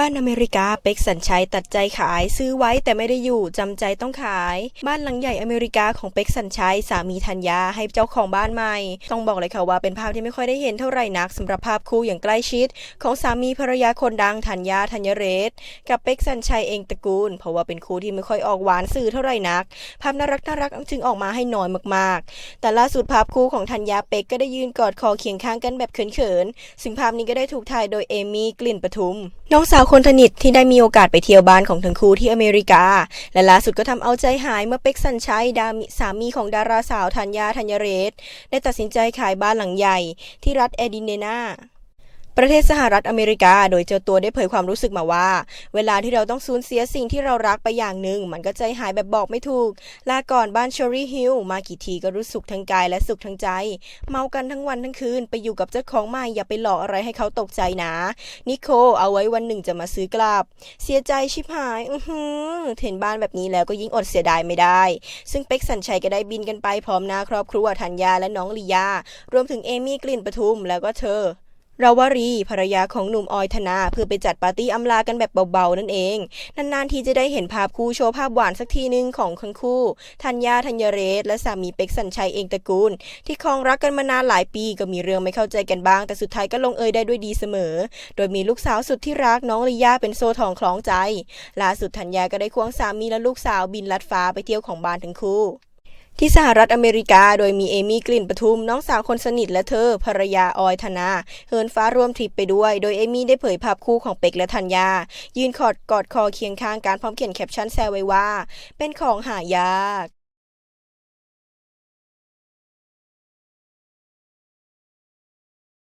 บ้านอเมริกาเป็กสัญชัยตัดใจขาย ซื้อไว้แต่ไม่ได้อยู่จำใจต้องขาย บ้านหลังใหญ่อเมริกาของเป็กสัญชัยสามีธัญญาให้เจ้าของบ้านใหม่ ต้องบอกเลยค่ะว่าเป็นภาพที่ไม่ค่อยได้เห็นเท่าไหร่นักสำหรับภาพคู่อย่างใกล้ชิด ของสามีภรรยาคนดังธัญญาธัญเรศ กับเป็กสัญชัยเองตระกูล เพราะว่าเป็นคู่ที่ไม่ค่อยออกหวานสื่อเท่าไหร่นัก ภาพน่ารักน่ารักจึงออกมาให้น้อยมากๆ แต่ล่าสุดภาพคู่ของธัญญาเป็กก็ได้ยืนกอดคอเคียงข้างกันแบบเขินๆซึ่งภาพนี้ก็ได้ถูกถ่ายโดยเอมี่กลิ่นปทุมน้องสาวคนสนิทที่ได้มีโอกาสไปเที่ยวบ้านของทั้งคู่ที่อเมริกา และล่าสุดก็ทำเอาใจหายเมื่อเป็กสันชัยดามิสามีของดาราสาวธัญญาธัญเรศ ได้ตัดสินใจขายบ้านหลังใหญ่ที่รัฐเอดินเนนา ประเทศสหรัฐอเมริกา โดยเจ้าตัวได้เผยความรู้สึกมาว่า เวลาที่เราต้องสูญเสียสิ่งที่เรารักไปอย่างหนึ่ง มันก็ใจหายแบบบอกไม่ถูก ลาก่อนบ้านเชอรี่ฮิลมากี่ทีก็รู้สุขทั้งกายและสุขทั้งใจ เมากันทั้งวันทั้งคืน ไปอยู่กับเจ้าของใหม่อย่าไปหลอกอะไรให้เขาตกใจนะ นิโคเอาไว้วันหนึ่งจะมาซื้อกลับ เสียใจชิบหาย อือหือเห็นบ้านแบบนี้แล้วก็ยิ่งอดเสียดายไม่ได้ ซึ่งเป็กสัญชัยก็ได้บินกันไปพร้อมหน้าครอบครัวธัญญาและน้องลียารวมถึงเอมี่กลิ่นปทุมแล้วก็เธอ ราวรีภรรยาของหนุ่มออยธนาเพื่อไปจัดปาร์ตี้อำลากันแบบเบาๆนั่นเอง นานๆทีจะได้เห็นภาพคู่โชว์ภาพหวานสักทีหนึ่งของทั้งคู่ธัญญาธัญเรศ และสามีเป็กสัญชัยเองตระกูล ที่ครองรักกันมานานหลายปีก็มีเรื่องไม่เข้าใจกันบ้าง แต่สุดท้ายก็ลงเอยได้ด้วยดีเสมอ โดยมีลูกสาวสุดที่รักน้องลียาเป็นโซ่ทองคล้องใจล่าสุดธัญญาก็ได้ควงสามีและลูกสาวบินลัดฟ้าไปเที่ยวของบ้านทั้งคู่ ที่สหรัฐอเมริกาโดยมีเอมี่กลิ่นปทุมน้องสาวคนสนิทและเธอภรรยาออยธนา เฮินฟ้าร่วมทริปไปด้วย โดยเอมี่ได้เผยภาพคู่ของเป็กและธัญญา ยืนขอดกอดคอเคียงข้างการพร้อมเขียนแคปชั่นแซวไว้ว่า เป็นของหายาก